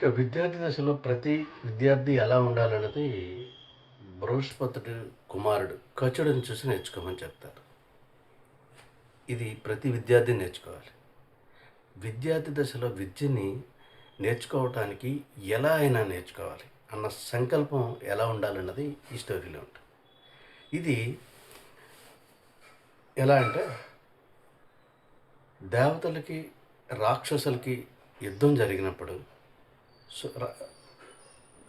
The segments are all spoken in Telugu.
ఇక విద్యార్థి దశలో ప్రతి విద్యార్థి ఎలా ఉండాలన్నది బృహస్పతుడి కుమారుడు కచుడిని చూసి నేర్చుకోమని చెప్తారు. ఇది ప్రతి విద్యార్థి నేర్చుకోవాలి. విద్యార్థి దశలో విద్యని నేర్చుకోవటానికి ఎలా అయినా నేర్చుకోవాలి అన్న సంకల్పం ఎలా ఉండాలన్నది ఈ స్టోరీలో ఉంటుంది. ఇది ఎలా అంటే దేవతలకి రాక్షసులకి యుద్ధం జరిగినప్పుడు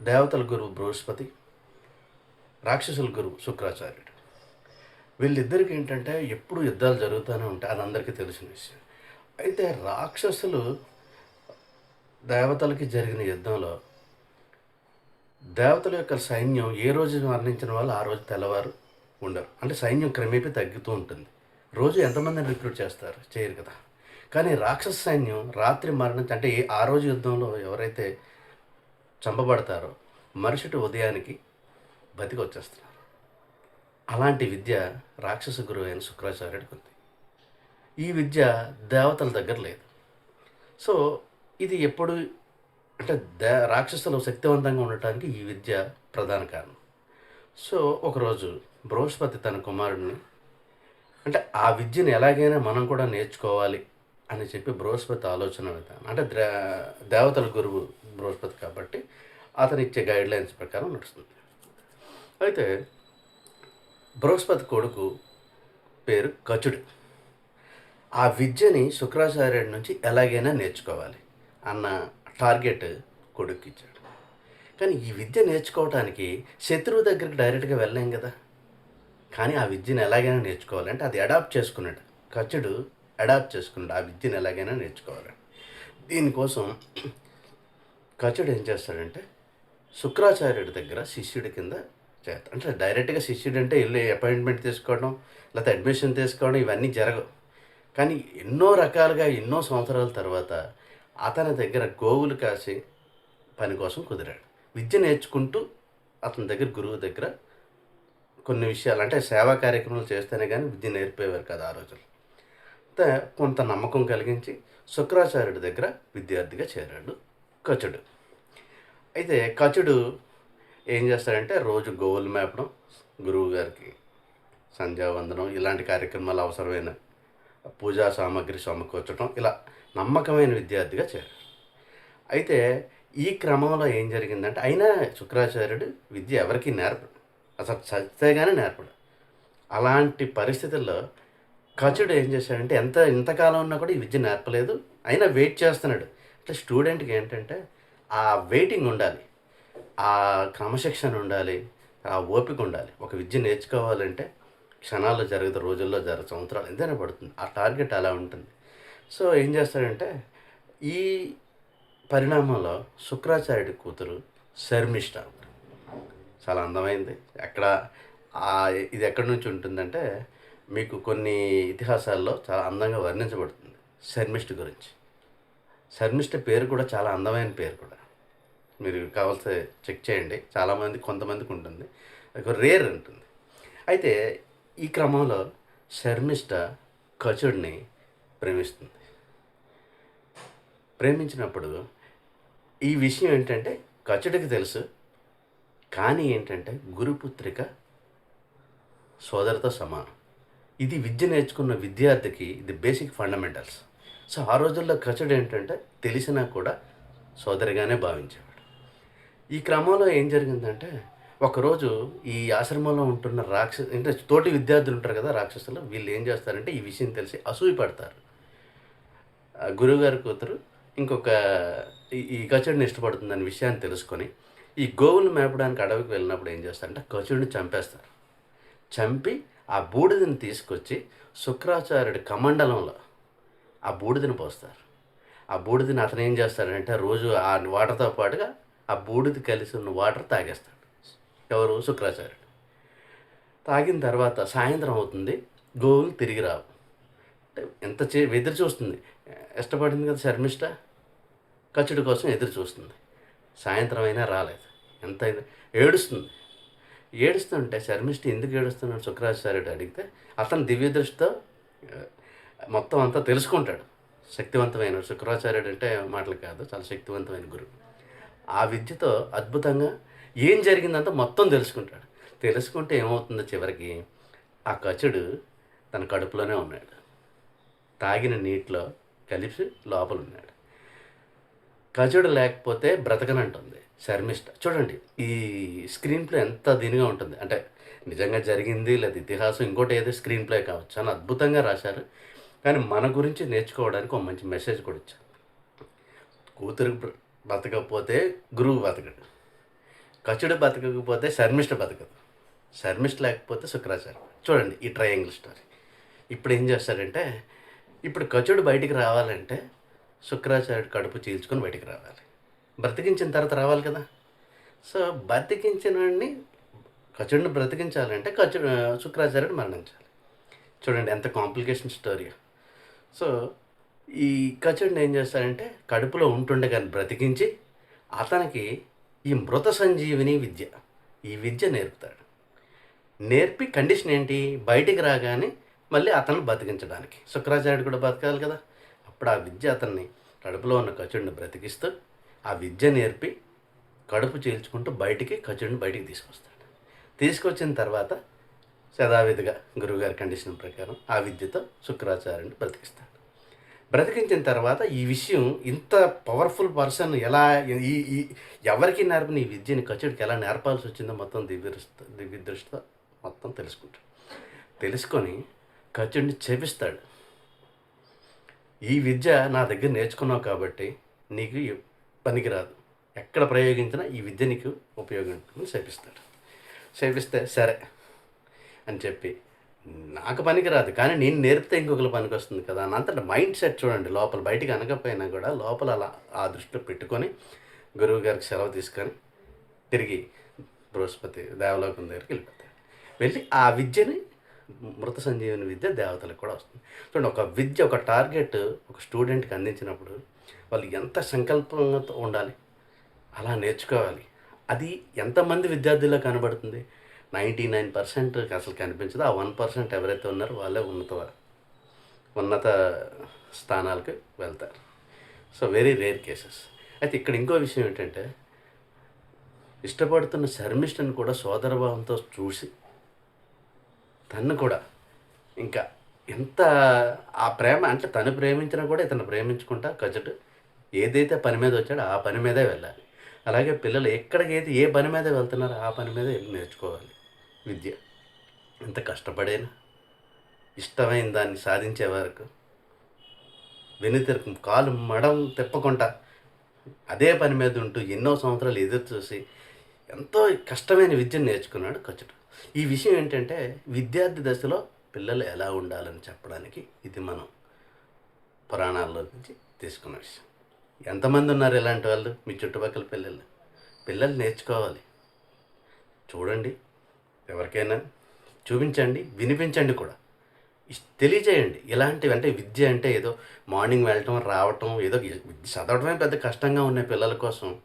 దేవతల గురువు బృహస్పతి రాక్షసుల గురువు శుక్రాచార్యుడు. వీళ్ళిద్దరికి ఏంటంటే ఎప్పుడు యుద్ధాలు జరుగుతూనే ఉంటాయి అది అందరికీ తెలిసిన విషయం. అయితే రాక్షసులు దేవతలకి జరిగిన యుద్ధంలో దేవతల యొక్క సైన్యం ఏ రోజు మరణించిన వాళ్ళు ఆ రోజు తెల్లవారు ఉండరు. అంటే సైన్యం క్రమేపీ తగ్గుతూ ఉంటుంది. రోజు ఎంతమందిని రిక్రూట్ చేస్తారు? చేయరు కదా. కానీ రాక్షస సైన్యం రాత్రి మరణించి అంటే ఏ- ఆ రోజు యుద్ధంలో ఎవరైతే చంపబడతారో మరుసటి ఉదయానికి బతికి వచ్చేస్తున్నారు అలాంటి విద్య రాక్షస గురువు అయిన శుక్రాచార్యుడికి ఉంది. ఈ విద్య దేవతల దగ్గర లేదు. సో ఇది ఎప్పుడు అంటే దే రాక్షసులు శక్తివంతంగా ఉండటానికి ఈ విద్య ప్రధాన కారణం. సో ఒకరోజు బృహస్పతి తన కుమారుడిని అంటే ఆ విద్యను ఎలాగైనా మనం కూడా నేర్చుకోవాలి అని చెప్పి బృహస్పతి ఆలోచన విధానం అంటే దేవతల గురువు బృహస్పతి కాబట్టి అతను ఇచ్చే గైడ్లైన్స్ ప్రకారం నడుస్తుంది. అయితే బృహస్పతి కొడుకు పేరు కచుడు ఆ విద్యని శుక్రాచార్యుడి నుంచి ఎలాగైనా నేర్చుకోవాలి అన్న టార్గెట్ కొడుకు ఇచ్చాడు. కానీ ఈ విద్య నేర్చుకోవటానికి శత్రువు దగ్గరికి డైరెక్ట్గా వెళ్ళలేం కదా. కానీ ఆ విద్యను ఎలాగైనా నేర్చుకోవాలంటే అది అడాప్ట్ చేసుకున్నాడు. కచుడు అడాప్ట్ చేసుకున్నాడు. ఆ విద్యను ఎలాగైనా నేర్చుకోవాలి. దీనికోసం కచుడు ఏం చేస్తాడంటే శుక్రాచార్యుడి దగ్గర శిష్యుడి కింద చేత అంటే డైరెక్ట్గా శిష్యుడు అంటే వెళ్ళి అపాయింట్మెంట్ తీసుకోవడం లేకపోతే అడ్మిషన్ తీసుకోవడం ఇవన్నీ జరగవు. కానీ ఎన్నో రకాలుగా ఎన్నో సంవత్సరాల తర్వాత అతని దగ్గర గోవులు కాసి పని కోసం కుదిరాడు. విద్య నేర్చుకుంటూ అతని దగ్గర గురువు దగ్గర కొన్ని విషయాలు అంటే సేవా కార్యక్రమాలు చేస్తేనే కానీ విద్య నేర్పేవారు కదా ఆ రోజులు అయితే కొంత నమ్మకం కలిగించి శుక్రాచార్యుడి దగ్గర విద్యార్థిగా చేరాడు కచుడు అయితే కచుడు ఏం చేస్తాడంటే రోజు గోవులు మేపడం గురువు గారికి సంధ్యావందనం ఇలాంటి కార్యక్రమాలు అవసరమైన పూజా సామాగ్రి సమకూర్చడం ఇలా నమ్మకమైన విద్యార్థిగా చేరాడు అయితే ఈ క్రమంలో ఏం జరిగిందంటే అయినా శుక్రాచార్యుడు విద్య ఎవరికి నేర్పడు. అసలు చదివేగానే నేర్పడు. అలాంటి పరిస్థితుల్లో కచుడు ఏం చేశాడంటే ఎంత ఇంతకాలం ఉన్నా కూడా ఈ విద్య నేర్పలేదు. అయినా వెయిట్ చేస్తున్నాడు. అంటే స్టూడెంట్కి ఏంటంటే ఆ వెయిటింగ్ ఉండాలి. ఆ క్రమశిక్షణ ఉండాలి. ఆ ఓపిక ఉండాలి. ఒక విద్య నేర్చుకోవాలంటే క్షణాల్లో జరగదు రోజుల్లో జరగదు సంవత్సరాలు ఎంతైనా పడుతుంది. ఆ టార్గెట్ అలా ఉంటుంది. సో ఏం చేస్తాడంటే ఈ పరిణామంలో శుక్రాచార్యుడి కూతురు శర్మిష్ట చాలా అందమైంది. ఎక్కడ ఇది ఎక్కడి నుంచి ఉంటుందంటే మీకు కొన్ని ఇతిహాసాల్లో చాలా అందంగా వర్ణించబడుతుంది శర్మిష్ట గురించి. శర్మిష్ట పేరు కూడా చాలా అందమైన పేరు కూడా. మీరు కావాల్సి చెక్ చేయండి. చాలామంది కొంతమందికి ఉంటుంది. ఒక రేర్ ఉంటుంది. అయితే ఈ క్రమంలో శర్మిష్ట కచుడిని ప్రేమిస్తుంది. ప్రేమించినప్పుడు ఈ విషయం ఏంటంటే కచుడికి తెలుసు. కానీ ఏంటంటే గురుపుత్రిక సోదరితో సమానం. ఇది విద్య నేర్చుకున్న విద్యార్థికి ఇది బేసిక్ ఫండమెంటల్స్. సో ఆ రోజుల్లో కచుడు ఏంటంటే తెలిసినా కూడా సోదరిగానే భావించేవాడు. ఈ క్రమంలో ఏం జరిగిందంటే ఒకరోజు ఈ ఆశ్రమంలో ఉంటున్న రాక్షస అంటే తోటి విద్యార్థులు ఉంటారు కదా రాక్షసులు వీళ్ళు ఏం చేస్తారంటే ఈ విషయం తెలిసి అసూయ పడతారు. గురువుగారి కూతురు ఇంకొక ఈ- ఈ కచుడిని ఇష్టపడుతుందనే విషయాన్ని తెలుసుకొని ఈ గోవులు మేపడానికి అడవికి వెళ్ళినప్పుడు ఏం చేస్తారంటే కచుడిని చంపేస్తారు. చంపి ఆ బూడిదని తీసుకొచ్చి శుక్రాచార్యుడి కమండలంలో ఆ బూడిదని పోస్తారు. ఆ బూడిదని అతను ఏం చేస్తాడంటే రోజు ఆ వాటర్తో పాటుగా ఆ బూడిది కలిసి ఉన్న వాటర్ తాగేస్తాడు. ఎవరు? శుక్రాచార్యుడు. తాగిన తర్వాత సాయంత్రం అవుతుంది. గోవులు తిరిగి రావు. అంటే ఎంత చే ఎదురు చూస్తుంది. ఇష్టపడింది కదా శర్మిష్ట? కచ్చుడి కోసం ఎదురు చూస్తుంది. సాయంత్రం అయినా రాలేదు. ఎంత అయినా ఏడుస్తుంది. ఏడుస్తుంటే శర్మిష్ఠ ఎందుకు ఏడుస్తున్నాడు? శుక్రాచార్యుడు అడిగితే అతను దివ్య దృష్టితో మొత్తం అంతా తెలుసుకుంటాడు. శక్తివంతమైన శుక్రాచార్యుడు అంటే మాటలు కాదు చాలా శక్తివంతమైన గురువు. ఆ విద్యతో అద్భుతంగా ఏం జరిగిందంతా మొత్తం తెలుసుకుంటాడు. తెలుసుకుంటే ఏమవుతుందో చివరికి ఆ కచుడు తన కడుపులోనే ఉన్నాడు. తాగిన నీటిలో కలిసి లోపల ఉన్నాడు. కచుడు లేకపోతే బ్రతకనంటుంది. శర్మిష్ట చూడండి ఈ స్క్రీన్ ప్లే ఎంత దీనిగా ఉంటుంది. అంటే నిజంగా జరిగింది లేదా ఇతిహాసం ఇంకోటి ఏదో స్క్రీన్ ప్లే కావచ్చు చాలా అద్భుతంగా రాశారు. కానీ మన గురించి నేర్చుకోవడానికి ఒక మంచి మెసేజ్ కూడా ఇచ్చారు కూతురు బ్ర- బతకకపోతే గురువు బతకడు. కచుడు బతకకపోతే శర్మిష్ట బతకదు. శర్మిష్ట లేకపోతే శుక్రాచార్య చూడండి ఈ ట్రయాంగిల్ స్టోరీ ఇప్పుడు ఏం చేస్తారంటే ఇప్పుడు కచుడు బయటికి రావాలంటే శుక్రాచార్యుడు కడుపు చీల్చుకొని బయటికి రావాలి. బ్రతికించిన తర్వాత రావాలి కదా. సో బ్రతికించిన వాడిని కచుడిని బ్రతికించాలంటే కచు శుక్రాచార్యుడు మరణించాలి. చూడండి ఎంత కాంప్లికేషన్ స్టోరీ సో ఈ కచుడిని ఏం చేస్తాడంటే కడుపులో ఉంటుండగాని బ్రతికించి అతనికి ఈ మృత సంజీవిని విద్య ఈ విద్య నేర్పుతాడు. నేర్పి కండిషన్ ఏంటి? బయటికి రాగానే మళ్ళీ అతను బతికించడానికి. శుక్రాచార్యుడు కూడా బతకాలి కదా. అప్పుడు ఆ విద్య అతన్ని కడుపులో ఉన్న కచుడిని బ్రతికిస్తూ ఆ విద్య నేర్పి కడుపు చీల్చుకుంటూ బయటికి కచుడిని బయటికి తీసుకొస్తాడు. తీసుకొచ్చిన తర్వాత యథావిధిగా గురువుగారి కండిషన్ ప్రకారం ఆ విద్యతో శుక్రాచార్యుని బ్రతికిస్తాడు. బ్రతికించిన తర్వాత ఈ విషయం ఇంత పవర్ఫుల్ పర్సన్ ఎలా ఈ ఈ ఎవరికి నేర్పని ఈ విద్యని కచుడికి ఎలా నేర్పాల్సి వచ్చిందో మొత్తం దివ్య దృష్టి దివ్య దృష్టితో మొత్తం తెలుసుకుంటాడు. తెలుసుకొని కచుడిని చేపిస్తాడు. ఈ విద్య నా దగ్గర నేర్చుకున్నావు కాబట్టి నీకు పనికిరాదు. ఎక్కడ ప్రయోగించినా ఈ విద్య నీకు ఉపయోగించుకుని చేపిస్తాడు చేపిస్తే సరే. అని చెప్పి. నాకు పనికిరాదు. కానీ నేను నేర్పితే ఇంకొకరు పనికి వస్తుంది కదా అని అంతటా మైండ్ సెట్ చూడండి. లోపల బయటికి అనకపోయినా కూడా లోపల అలా ఆ దృష్టిలో పెట్టుకొని గురువు గారికి సెలవు తీసుకొని తిరిగి బృహస్పతి దేవలోకం దగ్గరికి వెళ్ళిపోతాడు. వెళ్ళి ఆ విద్యని మృత సంజీవని విద్య దేవతలకు కూడా వస్తుంది. చూడండి ఒక విద్య ఒక టార్గెట్ ఒక స్టూడెంట్కి అందించినప్పుడు వాళ్ళు ఎంత సంకల్పంతో ఉండాలి? అలా నేర్చుకోవాలి. అది ఎంతమంది విద్యార్థుల్లో కనబడుతుంది? నైంటీ నైన్ పర్సెంట్ అసలు కనిపించదు. ఆ వన్ పర్సెంట్ ఎవరైతే ఉన్నారో వాళ్ళే ఉన్నత ఉన్నత స్థానాలకు వెళ్తారు. సో వెరీ రేర్ కేసెస్ అయితే ఇక్కడ ఇంకో విషయం ఏంటంటే ఇష్టపడుతున్న శర్మిష్ఠని కూడా సోదరభావంతో చూసి తను కూడా ఇంకా ఎంత ఆ ప్రేమ అంటే తను ప్రేమించినా కూడా ఇతను ప్రేమించుకుంటా కజటు ఏదైతే పని మీద వచ్చాడో ఆ పని మీదే వెళ్ళాలి. అలాగే పిల్లలు ఎక్కడికైతే ఏ పని మీద వెళ్తున్నారో ఆ పని మీద వెళ్ళి నేర్చుకోవాలి. విద్య. ఎంత కష్టపడైనా ఇష్టమైన దాన్ని సాధించే వరకు వెనుతిరకు కాలు మడం తిప్పకుండా అదే పని మీద ఉంటూ ఎన్నో సంవత్సరాలు ఎదురు చూసి ఎంతో కష్టమైన విద్యను నేర్చుకున్నాడు కచుడు ఈ విషయం ఏంటంటే విద్యార్థి దశలో పిల్లలు ఎలా ఉండాలని చెప్పడానికి ఇది మనం పురాణాల్లో నుంచి తీసుకున్న విషయం. ఎంతమంది ఉన్నారు ఇలాంటి వాళ్ళు మీ చుట్టుపక్కల పిల్లలు పిల్లలు నేర్చుకోవాలి. చూడండి. ఎవరికైనా చూపించండి వినిపించండి కూడా. తెలియజేయండి. ఇలాంటివి అంటే విద్య అంటే ఏదో మార్నింగ్ వెళ్ళటం రావటం ఏదో చదవడమే పెద్ద కష్టంగా ఉన్న పిల్లల కోసం